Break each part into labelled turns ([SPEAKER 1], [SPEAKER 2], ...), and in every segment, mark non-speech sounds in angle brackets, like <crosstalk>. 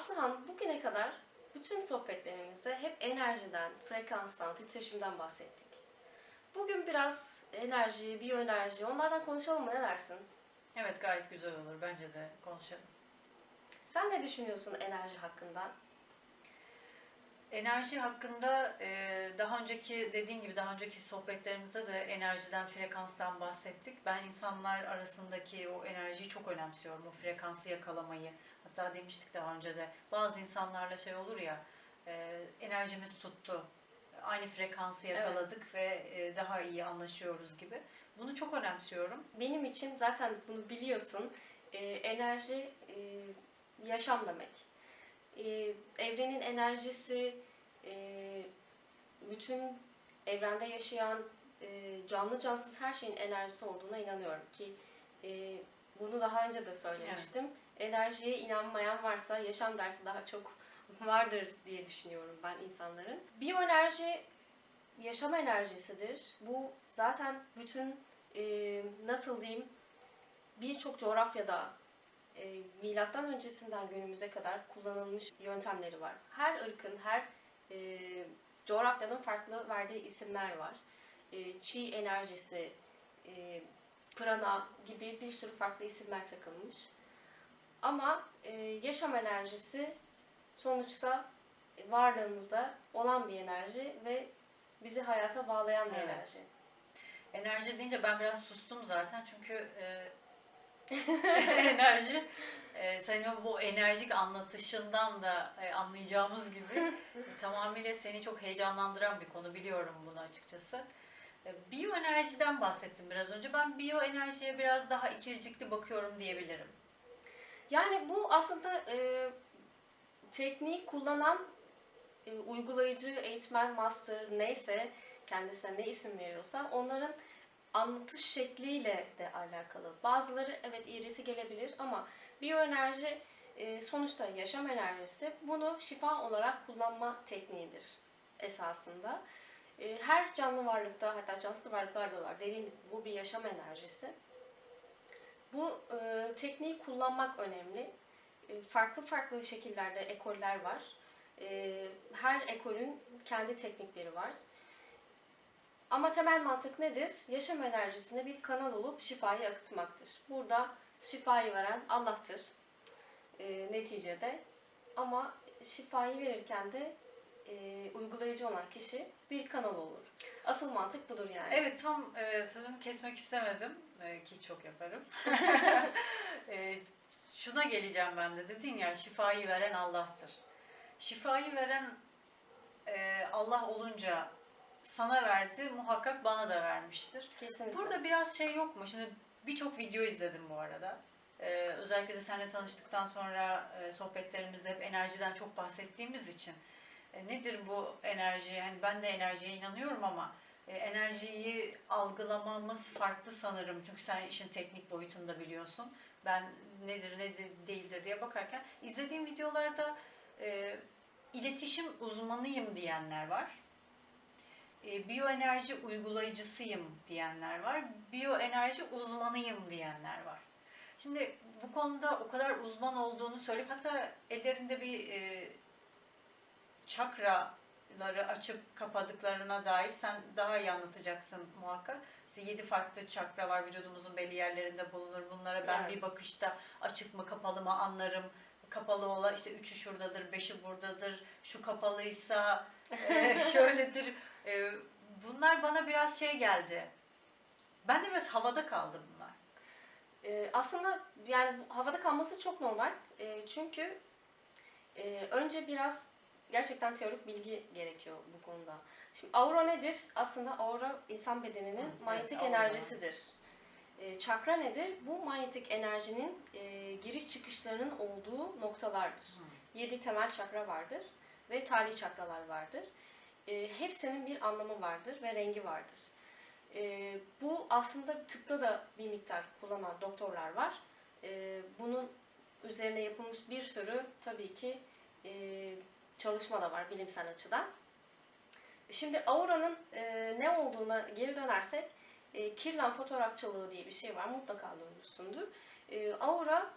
[SPEAKER 1] Aslıhan bugüne kadar bütün sohbetlerimizde hep enerjiden, frekanstan, titreşimden bahsettik. Bugün biraz enerji, biyoenerji onlardan konuşalım mı ne dersin?
[SPEAKER 2] Evet gayet güzel olur. Bence de konuşalım.
[SPEAKER 1] Sen ne düşünüyorsun enerji hakkında?
[SPEAKER 2] Enerji hakkında e, daha önceki dediğin gibi daha önceki sohbetlerimizde de enerjiden, frekanstan bahsettik. Ben insanlar arasındaki o enerjiyi çok önemsiyorum. O frekansı yakalamayı. Hatta demiştik daha önce de bazı insanlarla şey olur ya e, enerjimiz tuttu. Aynı frekansı yakaladık ve e, daha iyi anlaşıyoruz gibi. Bunu çok önemsiyorum.
[SPEAKER 1] Benim için zaten bunu biliyorsun. e, enerji e, yaşam demek. E, evrenin enerjisi, e, bütün evrende yaşayan e, canlı cansız her şeyin enerjisi olduğuna inanıyorum ki e, bunu daha önce de söylemiştim. Enerjiye inanmayan varsa yaşam dersi daha çok vardır diye düşünüyorum ben insanların. Biyoenerji yaşam enerjisidir. Bu zaten bütün e, nasıl diyeyim birçok coğrafyada e, milattan öncesinden günümüze kadar kullanılmış yöntemleri var. Her ırkın, her e, coğrafyanın farklı verdiği isimler var. E, çi enerjisi, e, prana gibi bir sürü farklı isimler takılmış. Ama e, yaşam enerjisi sonuçta varlığımızda olan bir enerji ve bizi hayata bağlayan bir
[SPEAKER 2] Evet.
[SPEAKER 1] enerji.
[SPEAKER 2] Enerji deyince ben biraz sustum zaten çünkü e, <laughs> enerji e, senin bu enerjik anlatışından da e, anlayacağımız gibi e, <laughs> tamamıyla seni çok heyecanlandıran bir konu biliyorum bunu açıkçası. E, biyoenerjiden bahsettim biraz önce. Ben biyoenerjiye biraz daha ikircikli bakıyorum diyebilirim.
[SPEAKER 1] Yani bu aslında e, tekniği kullanan e, uygulayıcı, eğitmen, master neyse kendisine ne isim veriyorsa onların anlatış şekliyle de alakalı. Bazıları evet iğreti gelebilir ama biyoenerji e, sonuçta yaşam enerjisi. Bunu şifa olarak kullanma tekniğidir esasında. E, her canlı varlıkta hatta cansız varlıklarda da var. Dediğim gibi bu bir yaşam enerjisi. Bu e, tekniği kullanmak önemli. E, farklı farklı şekillerde ekoller var. E, her ekolün kendi teknikleri var. Ama temel mantık nedir? Yaşam enerjisine bir kanal olup şifayı akıtmaktır. Burada şifayı veren Allah'tır e, neticede. Ama şifayı verirken de e, uygulayıcı olan kişi bir kanal olur. Asıl mantık budur yani.
[SPEAKER 2] Evet tam e, sözünü kesmek istemedim e, ki çok yaparım. <laughs> e, şuna geleceğim ben de dedin ya şifayı veren Allah'tır. Şifayı veren e, Allah olunca sana verdi muhakkak bana da vermiştir.
[SPEAKER 1] Kesinlikle.
[SPEAKER 2] Burada biraz şey yok mu? Şimdi birçok video izledim bu arada. Ee, özellikle de seninle tanıştıktan sonra e, sohbetlerimizde hep enerjiden çok bahsettiğimiz için. E, nedir bu enerji? Yani ben de enerjiye inanıyorum ama e, enerjiyi algılamamız farklı sanırım. Çünkü sen işin teknik boyutunda biliyorsun. Ben nedir nedir değildir diye bakarken izlediğim videolarda e, iletişim uzmanıyım diyenler var e, biyoenerji uygulayıcısıyım diyenler var. Biyoenerji uzmanıyım diyenler var. Şimdi bu konuda o kadar uzman olduğunu söyleyip hatta ellerinde bir e, çakraları açıp kapadıklarına dair sen daha iyi anlatacaksın muhakkak. İşte yedi farklı çakra var vücudumuzun belli yerlerinde bulunur. Bunlara ben
[SPEAKER 1] Evet.
[SPEAKER 2] bir bakışta açık mı kapalı mı anlarım. Kapalı olan işte üçü şuradadır, beşi buradadır. Şu kapalıysa e, <laughs> şöyledir. E, bunlar bana biraz şey geldi. Ben de biraz havada kaldı bunlar.
[SPEAKER 1] Ee, aslında yani havada kalması çok normal. Ee, çünkü e, önce biraz gerçekten teorik bilgi gerekiyor bu konuda. Şimdi aura nedir? Aslında aura insan bedeninin
[SPEAKER 2] Hı,
[SPEAKER 1] manyetik
[SPEAKER 2] evet, aura.
[SPEAKER 1] enerjisidir. Ee, çakra nedir? Bu manyetik enerjinin e, giriş çıkışlarının olduğu noktalardır. Yedi temel çakra vardır ve tali çakralar vardır. E, hepsinin bir anlamı vardır ve rengi vardır. E, bu aslında tıpta da bir miktar kullanan doktorlar var. E, bunun üzerine yapılmış bir sürü tabii ki e, çalışma da var bilimsel açıdan. Şimdi auranın e, ne olduğuna geri dönersek, e, Kirlan fotoğrafçılığı diye bir şey var, mutlaka duymuşsundur. E, aura,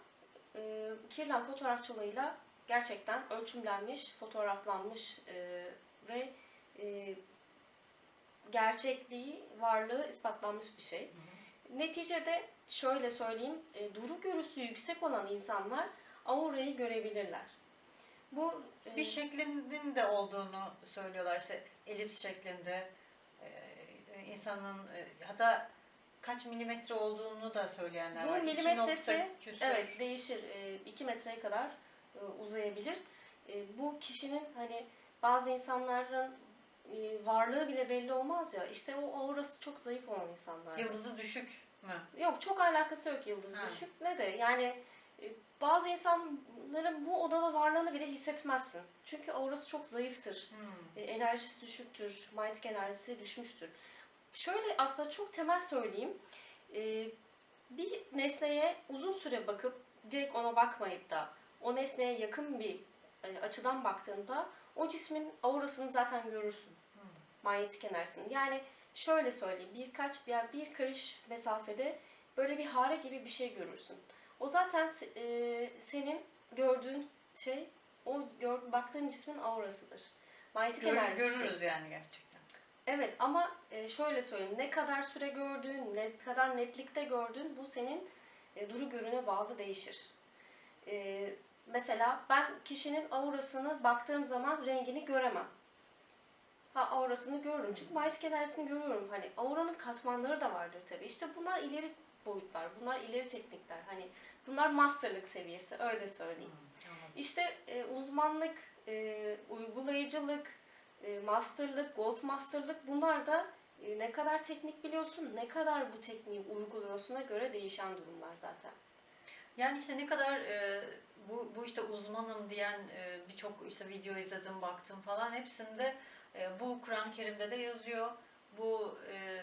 [SPEAKER 1] e, Kirlan fotoğrafçılığıyla gerçekten ölçümlenmiş, fotoğraflanmış e, ve e, gerçekliği, varlığı ispatlanmış bir şey. Neticede şöyle söyleyeyim, e, duru görüsü yüksek olan insanlar aurayı görebilirler. Bu e,
[SPEAKER 2] Bir şeklinin de olduğunu söylüyorlar işte elips şeklinde e, insanın e, hatta kaç milimetre olduğunu da söyleyenler
[SPEAKER 1] Bu
[SPEAKER 2] var. İki
[SPEAKER 1] milimetresi. Evet değişir. 2 metreye kadar e, uzayabilir. E, Bu kişinin hani bazı insanların e, varlığı bile belli olmaz ya. İşte o aurası çok zayıf olan insanlar.
[SPEAKER 2] Yıldızı düşük mü?
[SPEAKER 1] Yok çok alakası yok yıldız
[SPEAKER 2] Ha.
[SPEAKER 1] düşük ne de yani e, bazı insanların bu odada varlığını bile hissetmezsin. Çünkü aurası çok zayıftır.
[SPEAKER 2] Hmm.
[SPEAKER 1] E, enerjisi düşüktür. Manyetik enerjisi düşmüştür. Şöyle aslında çok temel söyleyeyim. E, bir nesneye uzun süre bakıp direkt ona bakmayıp da o nesneye yakın bir e, açıdan baktığında o cismin aurasını zaten görürsün.
[SPEAKER 2] Hmm.
[SPEAKER 1] Manyetik enerjisini. Yani şöyle söyleyeyim birkaç bir, bir karış mesafede böyle bir hare gibi bir şey görürsün. O zaten e, senin gördüğün şey o gör, baktığın cismin aurasıdır. Manyetik
[SPEAKER 2] Gör-
[SPEAKER 1] enerjisi.
[SPEAKER 2] görürüz yani gerçekten.
[SPEAKER 1] Evet ama e, şöyle söyleyeyim ne kadar süre gördüğün, ne kadar netlikte gördüğün bu senin e, duru görüne bağlı değişir. E, mesela ben kişinin aurasını baktığım zaman rengini göremem. Ha aurasını görürüm çünkü manyetik enerjisini görüyorum. Hani auranın katmanları da vardır tabii. İşte bunlar ileri boyutlar, bunlar ileri teknikler. Hani bunlar masterlık seviyesi öyle söyleyeyim.
[SPEAKER 2] Anladım.
[SPEAKER 1] İşte e, uzmanlık, e, uygulayıcılık, e, masterlık, gold masterlık bunlar da e, ne kadar teknik biliyorsun, ne kadar bu tekniği uyguluyorsun'a göre değişen durumlar zaten.
[SPEAKER 2] Yani işte ne kadar e, bu, bu işte uzmanım diyen e, birçok işte video izledim, baktım falan hepsinde e, bu Kur'an-ı Kerim'de de yazıyor. Bu e,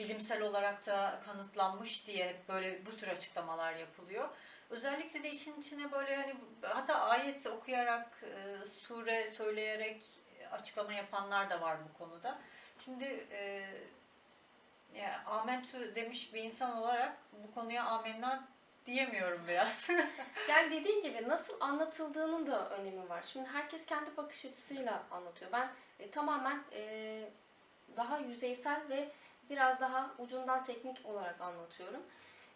[SPEAKER 2] bilimsel olarak da kanıtlanmış diye böyle bu tür açıklamalar yapılıyor. Özellikle de işin içine böyle hani hatta ayet okuyarak, e, sure söyleyerek açıklama yapanlar da var bu konuda. Şimdi e, ya, amentü demiş bir insan olarak bu konuya amenna diyemiyorum biraz. <laughs>
[SPEAKER 1] Yani dediğim gibi nasıl anlatıldığının da önemi var. Şimdi herkes kendi bakış açısıyla anlatıyor. Ben e, tamamen e, daha yüzeysel ve biraz daha ucundan teknik olarak anlatıyorum.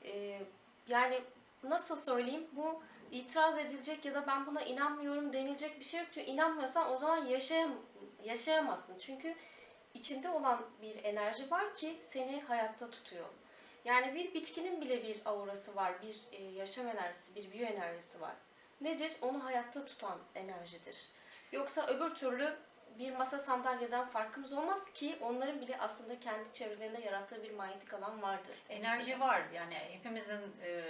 [SPEAKER 1] E, yani nasıl söyleyeyim bu itiraz edilecek ya da ben buna inanmıyorum denilecek bir şey yok. Çünkü inanmıyorsan o zaman yaşayam yaşayamazsın. Çünkü içinde olan bir enerji var ki seni hayatta tutuyor. Yani bir bitkinin bile bir aurası var, bir e, yaşam enerjisi, bir biyoenerjisi var. Nedir? Onu hayatta tutan enerjidir. Yoksa öbür türlü bir masa sandalyeden farkımız olmaz ki onların bile aslında kendi çevrelerinde yarattığı bir manyetik alan vardır.
[SPEAKER 2] Enerji var yani hepimizin e,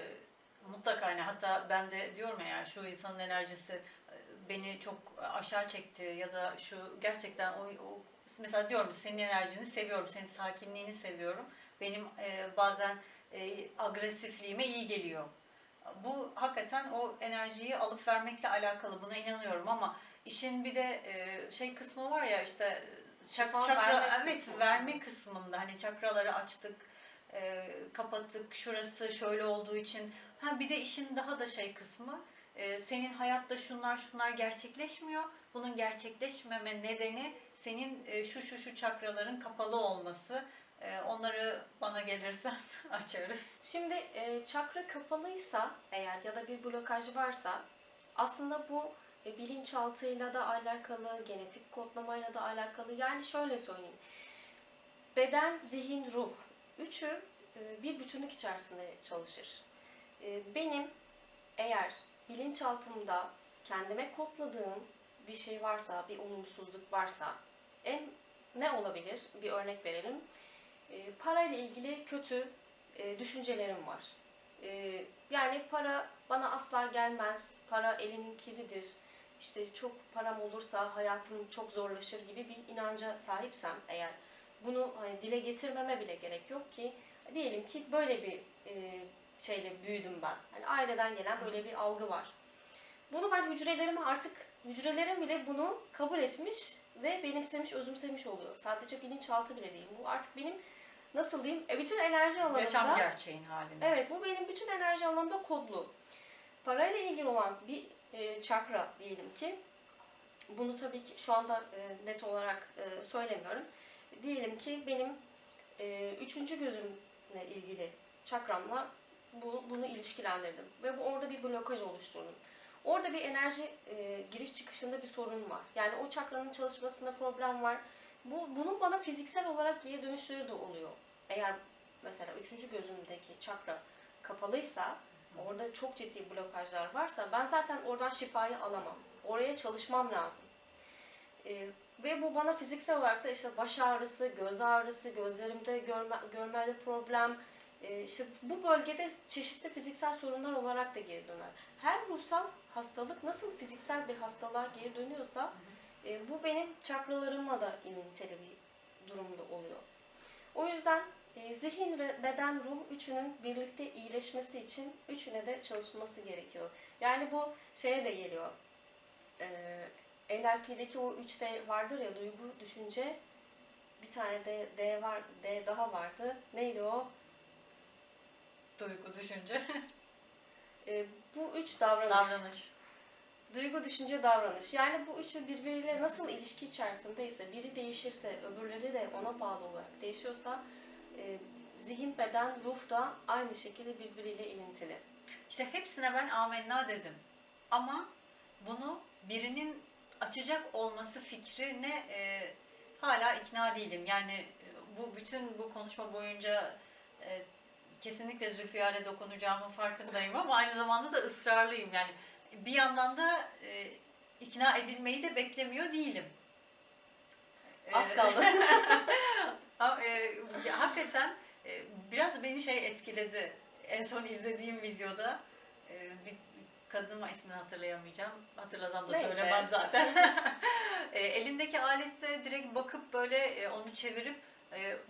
[SPEAKER 2] mutlaka hani hatta ben de diyorum ya yani şu insanın enerjisi e, beni çok aşağı çekti ya da şu gerçekten o, o mesela diyorum senin enerjini seviyorum, senin sakinliğini seviyorum. Benim e, bazen e, agresifliğime iyi geliyor. Bu hakikaten o enerjiyi alıp vermekle alakalı buna inanıyorum ama işin bir de e, şey kısmı var ya işte çak, çakra
[SPEAKER 1] verme
[SPEAKER 2] evet.
[SPEAKER 1] kısmı.
[SPEAKER 2] verme kısmında hani çakraları açtık e, kapattık şurası şöyle olduğu için. Ha bir de işin daha da şey kısmı e, senin hayatta şunlar şunlar gerçekleşmiyor. Bunun gerçekleşmeme nedeni senin e, şu şu şu çakraların kapalı olması. E, onları bana gelirsen <laughs> açarız.
[SPEAKER 1] Şimdi e, çakra kapalıysa eğer ya da bir blokaj varsa aslında bu bilinçaltıyla da alakalı, genetik kodlamayla da alakalı. Yani şöyle söyleyeyim. Beden, zihin, ruh. Üçü e, bir bütünlük içerisinde çalışır. E, benim eğer bilinçaltımda kendime kodladığım bir şey varsa, bir olumsuzluk varsa en ne olabilir? Bir örnek verelim. E, parayla ilgili kötü e, düşüncelerim var. E, yani para bana asla gelmez, para elinin kiridir, işte çok param olursa hayatım çok zorlaşır gibi bir inanca sahipsem eğer bunu hani dile getirmeme bile gerek yok ki diyelim ki böyle bir e, şeyle büyüdüm ben. Hani aileden gelen böyle bir algı var. Bunu ben hücrelerime artık hücrelerim bile bunu kabul etmiş ve benimsemiş, özümsemiş oluyor. Sadece bilinçaltı bile değil. Bu artık benim nasıl diyeyim? E, bütün enerji alanımda
[SPEAKER 2] yaşam gerçeğin halinde
[SPEAKER 1] Evet bu benim bütün enerji alanımda kodlu. Parayla ilgili olan bir e, çakra diyelim ki, bunu tabii ki şu anda e, net olarak e, söylemiyorum. Diyelim ki benim üçüncü gözümle ilgili çakramla bu, bunu ilişkilendirdim ve bu orada bir blokaj oluşturdum. Orada bir enerji giriş çıkışında bir sorun var. Yani o çakranın çalışmasında problem var. Bu bunun bana fiziksel olarak geri dönüşleri de oluyor. Eğer mesela üçüncü gözümdeki çakra kapalıysa, orada çok ciddi blokajlar varsa ben zaten oradan şifayı alamam. Oraya çalışmam lazım. E, ve bu bana fiziksel olarak da işte baş ağrısı, göz ağrısı, gözlerimde görme, görmede problem, e, işte bu bölgede çeşitli fiziksel sorunlar olarak da geri döner. Her ruhsal hastalık nasıl fiziksel bir hastalığa geri dönüyorsa e, bu benim çakralarımla da ilintili bir durumda oluyor. O yüzden zihin, ve beden, ruh üçünün birlikte iyileşmesi için üçüne de çalışması gerekiyor. Yani bu şeye de geliyor. E, NLP'deki o 3D vardır ya duygu, düşünce, bir tane de D var, D daha vardı. Neydi o?
[SPEAKER 2] Duygu, düşünce,
[SPEAKER 1] E, bu üç davranış.
[SPEAKER 2] davranış.
[SPEAKER 1] Duygu, düşünce, davranış. Yani bu üçü birbiriyle nasıl ilişki içerisindeyse, biri değişirse, öbürleri de ona bağlı olarak değişiyorsa, e, zihin, beden, ruh da aynı şekilde birbiriyle ilintili.
[SPEAKER 2] İşte hepsine ben amenna dedim. Ama bunu birinin açacak olması fikrine e, hala ikna değilim. Yani e, bu bütün bu konuşma boyunca e, kesinlikle Zülfiyar'e dokunacağımın farkındayım ama aynı zamanda da ısrarlıyım. Yani bir yandan da e, ikna edilmeyi de beklemiyor değilim.
[SPEAKER 1] Az <laughs>
[SPEAKER 2] E,
[SPEAKER 1] kaldı.
[SPEAKER 2] E, hakikaten e, biraz beni şey etkiledi. En son izlediğim videoda e, bir kadın ismini hatırlayamayacağım. Hatırlasam da
[SPEAKER 1] Neyse.
[SPEAKER 2] söylemem zaten. <laughs> elindeki alette direkt bakıp böyle onu çevirip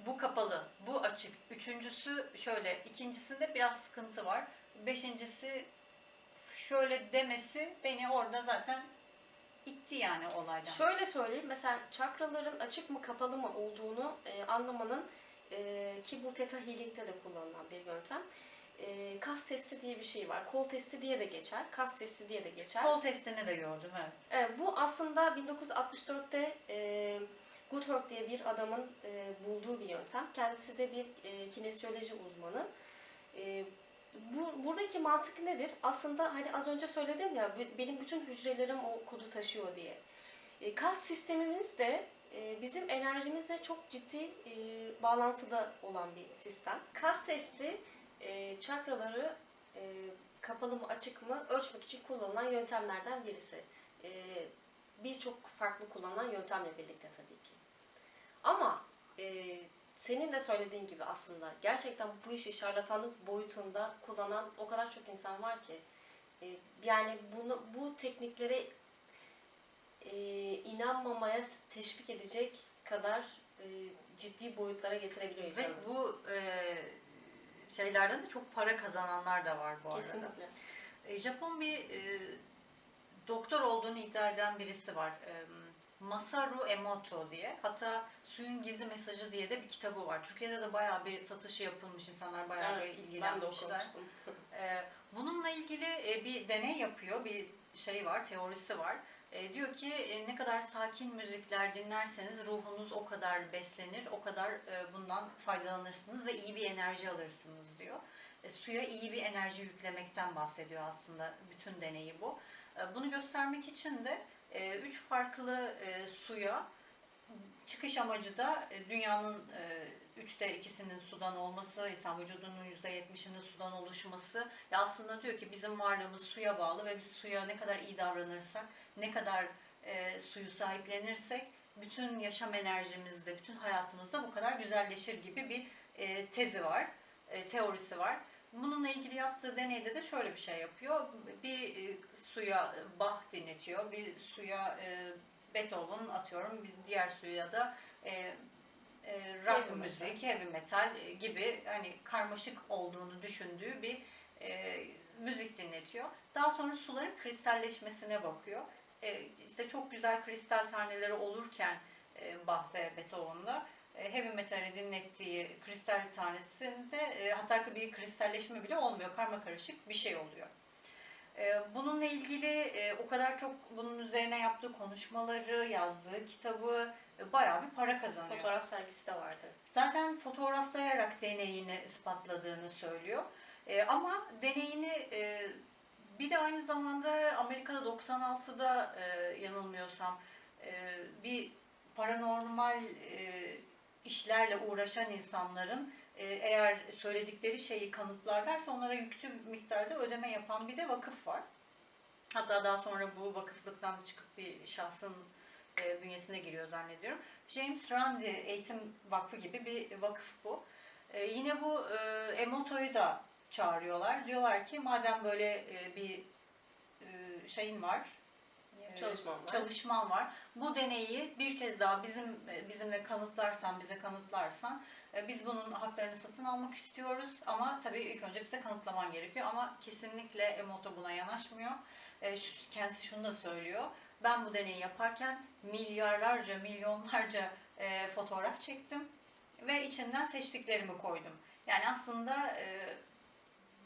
[SPEAKER 2] bu kapalı, bu açık. Üçüncüsü şöyle, ikincisinde biraz sıkıntı var. Beşincisi şöyle demesi beni orada zaten itti yani olaydan.
[SPEAKER 1] Şöyle söyleyeyim, mesela çakraların açık mı kapalı mı olduğunu e, anlamanın e, ki bu Theta Healing'de de kullanılan bir yöntem. E, kas testi diye bir şey var. Kol testi diye de geçer. Kas testi diye de geçer.
[SPEAKER 2] Kol testini de gördüm evet.
[SPEAKER 1] Evet, bu aslında 1964'te e, Goodhart diye bir adamın e, bulduğu bir yöntem. Kendisi de bir e, kinesiyoloji uzmanı. E, bu buradaki mantık nedir? Aslında hani az önce söyledim ya be- benim bütün hücrelerim o kodu taşıyor diye. E, kas sistemimiz de e, bizim enerjimizle çok ciddi e, bağlantıda olan bir sistem. Kas testi e, çakraları e, kapalı mı açık mı ölçmek için kullanılan yöntemlerden birisi. E, Birçok farklı kullanılan yöntemle birlikte tabii ki. Ama e, senin de söylediğin gibi aslında gerçekten bu işi şarlatanlık boyutunda kullanan o kadar çok insan var ki. E, yani bunu bu tekniklere e, inanmamaya teşvik edecek kadar e, ciddi boyutlara getirebiliyor
[SPEAKER 2] Ve
[SPEAKER 1] insanı.
[SPEAKER 2] bu e, şeylerden de çok para kazananlar da var bu arada.
[SPEAKER 1] Kesinlikle.
[SPEAKER 2] Japon bir e, doktor olduğunu iddia eden birisi var. E, Masaru Emoto diye. Hatta Suyun Gizli Mesajı diye de bir kitabı var. Türkiye'de de bayağı bir satışı yapılmış. insanlar bayağı
[SPEAKER 1] Evet,
[SPEAKER 2] bir
[SPEAKER 1] Ben de
[SPEAKER 2] ilgilenmişler. <laughs> Ee, bununla ilgili e, bir deney yapıyor, bir şey var, teorisi var. E, diyor ki e, ne kadar sakin müzikler dinlerseniz ruhunuz o kadar beslenir, o kadar e, bundan faydalanırsınız ve iyi bir enerji alırsınız diyor. E, suya iyi bir enerji yüklemekten bahsediyor aslında bütün deneyi bu. E, bunu göstermek için de e, üç farklı e, suya çıkış amacı da e, dünyanın e, üçte ikisinin sudan olması, insan vücudunun yüzde yetmişinin sudan oluşması. Ya aslında diyor ki bizim varlığımız suya bağlı ve biz suya ne kadar iyi davranırsak, ne kadar e, suyu sahiplenirsek bütün yaşam enerjimizde, bütün hayatımızda bu kadar güzelleşir gibi bir tezi var, teorisi var. Bununla ilgili yaptığı deneyde de şöyle bir şey yapıyor. Bir e, suya Bach dinletiyor, bir suya e, Beethoven atıyorum, bir diğer suya da e, e, rock
[SPEAKER 1] Heavy
[SPEAKER 2] müzik, heavy metal e, gibi hani karmaşık olduğunu düşündüğü bir e, müzik dinletiyor. Daha sonra suların kristalleşmesine bakıyor. E, işte çok güzel kristal taneleri olurken e, Bach ve Beethoven'da e, heavy metali dinlettiği kristal tanesinde e, hatta bir kristalleşme bile olmuyor. Karma karışık bir şey oluyor. E, bununla ilgili e, o kadar çok bunun üzerine yaptığı konuşmaları, yazdığı kitabı e, bayağı bir para kazanıyor.
[SPEAKER 1] Fotoğraf sergisi de vardı.
[SPEAKER 2] Zaten fotoğraflayarak deneyini ispatladığını söylüyor. E, ama deneyini e, bir de aynı zamanda Amerika'da 96'da e, yanılmıyorsam e, bir paranormal e, işlerle uğraşan insanların e, eğer söyledikleri şeyi kanıtlarlarsa onlara yüklü miktarda ödeme yapan bir de vakıf var. Hatta daha sonra bu vakıflıktan çıkıp bir şahsın e, bünyesine giriyor zannediyorum. James Randi Eğitim Vakfı gibi bir vakıf bu. E, yine bu e, Emoto'yu da çağırıyorlar. Diyorlar ki madem böyle e, bir e, şeyin var,
[SPEAKER 1] Çalışmam var.
[SPEAKER 2] çalışman var. Bu deneyi bir kez daha bizim e, bizimle kanıtlarsan, bize kanıtlarsan e, biz bunun haklarını satın almak istiyoruz ama tabii ilk önce bize kanıtlaman gerekiyor ama kesinlikle Emoto buna yanaşmıyor. E, Kendisi şunu da söylüyor. Ben bu deneyi yaparken milyarlarca, milyonlarca fotoğraf çektim ve içinden seçtiklerimi koydum. Yani aslında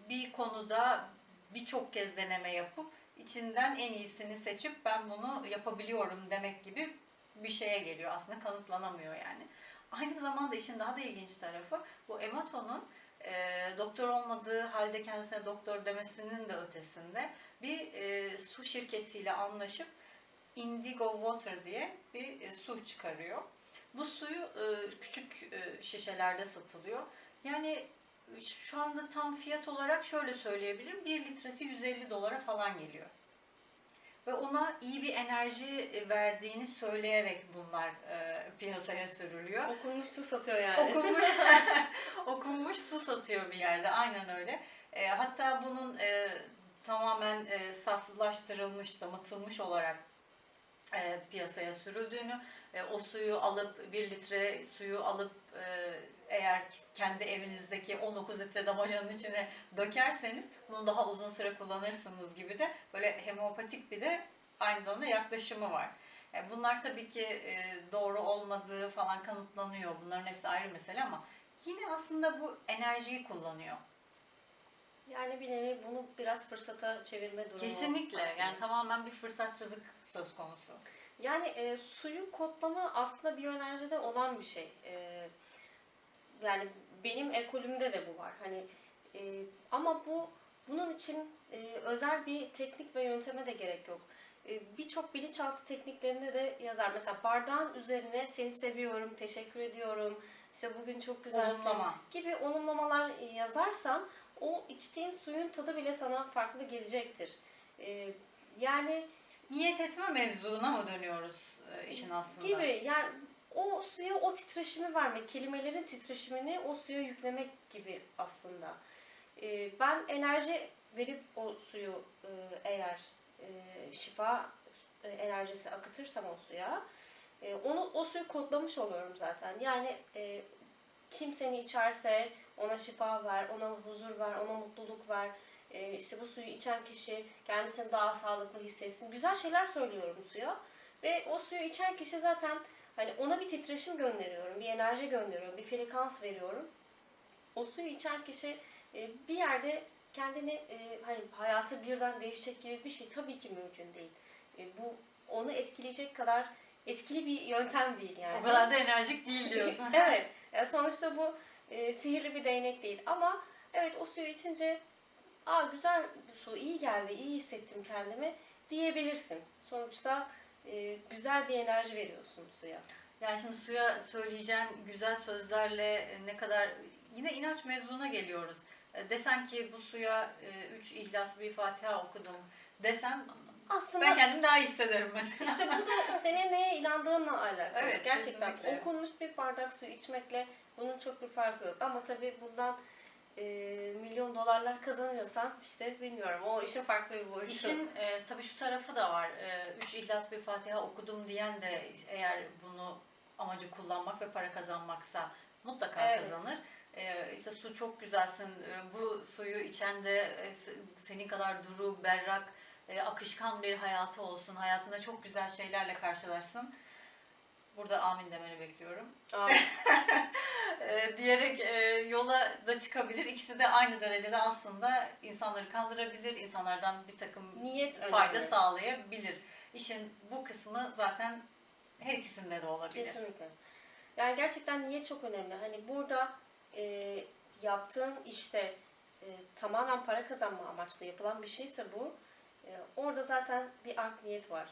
[SPEAKER 2] bir konuda birçok kez deneme yapıp içinden en iyisini seçip ben bunu yapabiliyorum demek gibi bir şeye geliyor. Aslında kanıtlanamıyor yani. Aynı zamanda işin daha da ilginç tarafı bu Emato'nun e, doktor olmadığı halde kendisine doktor demesinin de ötesinde bir e, su şirketiyle anlaşıp Indigo Water diye bir e, su çıkarıyor. Bu suyu e, küçük e, şişelerde satılıyor. Yani şu anda tam fiyat olarak şöyle söyleyebilirim. 1 litresi 150 dolara falan geliyor. Ve ona iyi bir enerji verdiğini söyleyerek bunlar e, piyasaya sürülüyor.
[SPEAKER 1] Okunmuş su satıyor yani.
[SPEAKER 2] Okunmuş, <laughs> okunmuş su satıyor bir yerde. Aynen öyle. E, hatta bunun e, tamamen e, saflaştırılmış, damıtılmış olarak e, piyasaya sürüldüğünü, e, o suyu alıp bir litre suyu alıp e, eğer kendi evinizdeki 19 litre damacanın içine dökerseniz bunu daha uzun süre kullanırsınız gibi de böyle hemopatik bir de aynı zamanda yaklaşımı var. E, bunlar tabii ki e, doğru olmadığı falan kanıtlanıyor. Bunların hepsi ayrı mesele ama yine aslında bu enerjiyi kullanıyor.
[SPEAKER 1] Yani bir nevi bunu biraz fırsata çevirme durumu.
[SPEAKER 2] Kesinlikle.
[SPEAKER 1] aslında.
[SPEAKER 2] Yani tamamen bir fırsatçılık söz konusu.
[SPEAKER 1] Yani e, suyun kodlama aslında biyoenerjide olan bir şey. E, yani benim ekolümde de bu var. Hani e, ama bu bunun için e, özel bir teknik ve yönteme de gerek yok. E, Birçok bilinçaltı tekniklerinde de yazar. Mesela bardağın üzerine seni seviyorum, teşekkür ediyorum, işte bugün çok güzelsin
[SPEAKER 2] Olumlama.
[SPEAKER 1] gibi olumlamalar e, yazarsan o içtiğin suyun tadı bile sana farklı gelecektir. E, yani
[SPEAKER 2] Niyet etme mevzuna mı dönüyoruz e, işin aslında?
[SPEAKER 1] gibi yani o suya o titreşimi vermek, kelimelerin titreşimini o suya yüklemek gibi aslında. Ee, ben enerji verip o suyu e, eğer e, şifa e, enerjisi akıtırsam o suya e, onu o suyu kodlamış oluyorum zaten. Yani e, kim seni içerse ona şifa ver, ona huzur ver, ona mutluluk ver. E, işte bu suyu içen kişi kendisini daha sağlıklı hissetsin. Güzel şeyler söylüyorum suya. Ve o suyu içen kişi zaten hani ona bir titreşim gönderiyorum, bir enerji gönderiyorum, bir frekans veriyorum. O suyu içen kişi e, bir yerde kendini e, hani hayatı birden değişecek gibi bir şey tabii ki mümkün değil. E, bu onu etkileyecek kadar etkili bir yöntem değil yani.
[SPEAKER 2] O kadar da enerjik değil diyorsun. <laughs>
[SPEAKER 1] evet. Yani sonuçta bu e, sihirli bir değnek değil ama evet o suyu içince aa güzel bu su iyi geldi, iyi hissettim kendimi diyebilirsin. Sonuçta e, güzel bir enerji veriyorsun suya.
[SPEAKER 2] Yani şimdi suya söyleyeceğin güzel sözlerle ne kadar yine inanç mevzuna geliyoruz. E, Desen ki bu suya e, üç ihlas bir Fatiha okudum desen
[SPEAKER 1] Aslında
[SPEAKER 2] ben kendimi daha iyi hissederim mesela.
[SPEAKER 1] işte bu da <laughs> senin neye inandığınla alakalı.
[SPEAKER 2] Evet,
[SPEAKER 1] Gerçekten
[SPEAKER 2] kesinlikle.
[SPEAKER 1] okunmuş bir bardak su içmekle bunun çok bir farkı yok. Ama tabii bundan e, milyon dolarlar kazanıyorsan işte bilmiyorum o işin farklı bir boyutu.
[SPEAKER 2] İşin e, tabii şu tarafı da var. E, üç ihlas bir Fatiha okudum diyen de eğer bunu amacı kullanmak ve para kazanmaksa mutlaka
[SPEAKER 1] Evet.
[SPEAKER 2] kazanır. E, işte su çok güzelsin. E, bu suyu içen de e, se- senin kadar duru, berrak, e, akışkan bir hayatı olsun. Hayatında çok güzel şeylerle karşılaşsın. Burada amin demeni bekliyorum. Ee, <laughs> diyerek e, yola da çıkabilir. İkisi de aynı derecede aslında insanları kandırabilir, insanlardan bir takım
[SPEAKER 1] niyet
[SPEAKER 2] fayda
[SPEAKER 1] önemli.
[SPEAKER 2] sağlayabilir. İşin bu kısmı zaten her ikisinde de olabilir.
[SPEAKER 1] Kesinlikle. Yani gerçekten niyet çok önemli. Hani burada e, yaptığın işte e, tamamen para kazanma amaçlı yapılan bir şeyse bu, e, orada zaten bir art niyet var.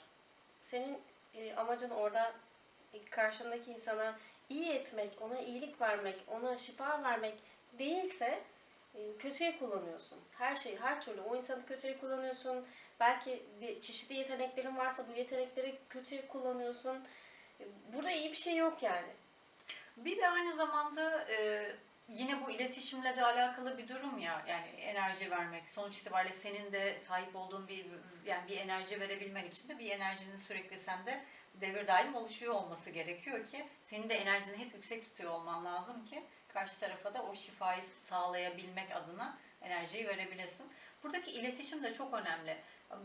[SPEAKER 1] Senin e, amacın orada e, karşındaki insana iyi etmek, ona iyilik vermek, ona şifa vermek değilse e, kötüye kullanıyorsun. Her şeyi, her türlü o insanı kötüye kullanıyorsun. Belki bir çeşitli yeteneklerin varsa bu yetenekleri kötüye kullanıyorsun. E, Burada iyi bir şey yok yani.
[SPEAKER 2] Bir de aynı zamanda e, yine bu iletişimle de alakalı bir durum ya. Yani enerji vermek. Sonuç itibariyle senin de sahip olduğun bir yani bir enerji verebilmen için de bir enerjinin sürekli sende devir daim oluşuyor olması gerekiyor ki senin de enerjini hep yüksek tutuyor olman lazım ki karşı tarafa da o şifayı sağlayabilmek adına enerjiyi verebilesin. Buradaki iletişim de çok önemli.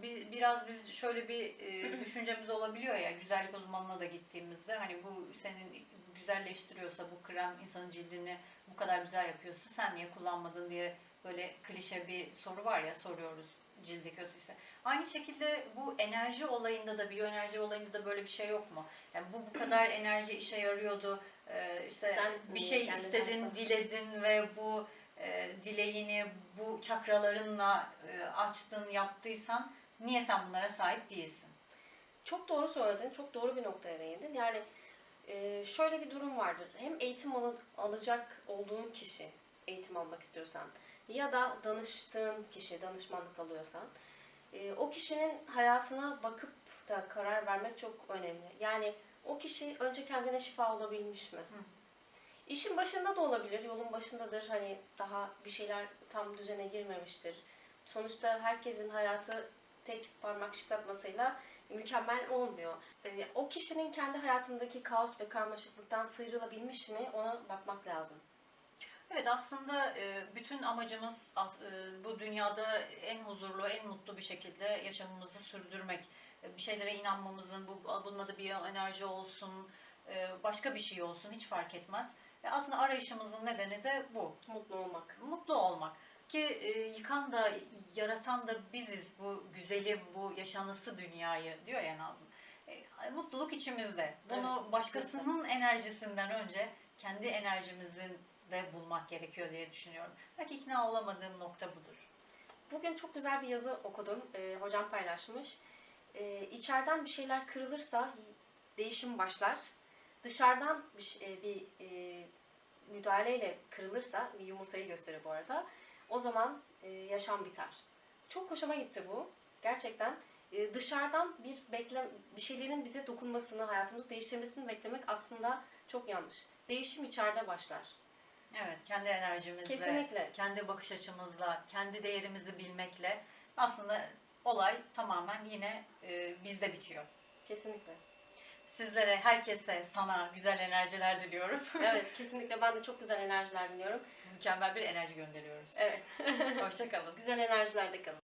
[SPEAKER 2] Bir- Biraz biz şöyle bir e, <clears throat> düşüncemiz olabiliyor ya güzellik uzmanına da gittiğimizde hani bu senin güzelleştiriyorsa bu krem insanın cildini bu kadar güzel yapıyorsa sen niye kullanmadın diye böyle klişe bir soru var ya soruyoruz cildi kötüyse. Aynı şekilde bu enerji olayında da biyoenerji olayında da böyle bir şey yok mu? Yani bu bu kadar <clears throat> enerji işe yarıyordu. Ee, işte
[SPEAKER 1] Sen
[SPEAKER 2] bir şey istedin,
[SPEAKER 1] yapmadın?
[SPEAKER 2] diledin ve bu e, dileğini bu çakralarınla e, açtın, yaptıysan niye sen bunlara sahip değilsin?
[SPEAKER 1] Çok doğru söyledin, çok doğru bir noktaya değindin. Yani e, şöyle bir durum vardır. Hem eğitim al- alacak olduğun kişi, eğitim almak istiyorsan ya da danıştığın kişi, danışmanlık alıyorsan e, o kişinin hayatına bakıp da karar vermek çok önemli. Yani o kişi önce kendine şifa olabilmiş mi? İşin başında da olabilir, yolun başındadır. Hani daha bir şeyler tam düzene girmemiştir. Sonuçta herkesin hayatı tek parmak şıklatmasıyla mükemmel olmuyor. Ee, o kişinin kendi hayatındaki kaos ve karmaşıklıktan sıyrılabilmiş mi ona bakmak lazım.
[SPEAKER 2] Evet aslında e, bütün amacımız e, bu dünyada en huzurlu, en mutlu bir şekilde yaşamımızı sürdürmek. E, Bir şeylere inanmamızın, bu bunun adı bir enerji olsun, başka bir şey olsun hiç fark etmez. Ve aslında arayışımızın nedeni de bu.
[SPEAKER 1] Mutlu olmak.
[SPEAKER 2] Mutlu olmak. Ki yıkan da, yaratan da biziz bu güzelim, bu yaşanısı dünyayı diyor ya Nazım. Mutluluk içimizde. Bunu
[SPEAKER 1] Evet,
[SPEAKER 2] başkasının enerjisinden önce kendi enerjimizin de bulmak gerekiyor diye düşünüyorum. Belki ikna olamadığım nokta budur.
[SPEAKER 1] Bugün çok güzel bir yazı okudum. Ee, hocam paylaşmış. Ee, içeriden bir şeyler kırılırsa değişim başlar. Dışarıdan bir, e, bir e, müdahaleyle kırılırsa, bir yumurtayı gösterir bu arada, o zaman e, yaşam biter. Çok hoşuma gitti bu. Gerçekten e, dışarıdan bir bekle bir şeylerin bize dokunmasını, hayatımızı değiştirmesini beklemek aslında çok yanlış. Değişim içeride başlar.
[SPEAKER 2] Evet, kendi enerjimizle,
[SPEAKER 1] Kesinlikle.
[SPEAKER 2] kendi bakış açımızla, kendi değerimizi bilmekle aslında olay tamamen yine e, bizde bitiyor.
[SPEAKER 1] Kesinlikle.
[SPEAKER 2] Sizlere, herkese, sana güzel enerjiler diliyorum. <laughs>
[SPEAKER 1] Evet, kesinlikle ben de çok güzel enerjiler diliyorum.
[SPEAKER 2] Mükemmel bir enerji gönderiyoruz.
[SPEAKER 1] Evet.
[SPEAKER 2] Hoşçakalın.
[SPEAKER 1] güzel enerjilerde kalın.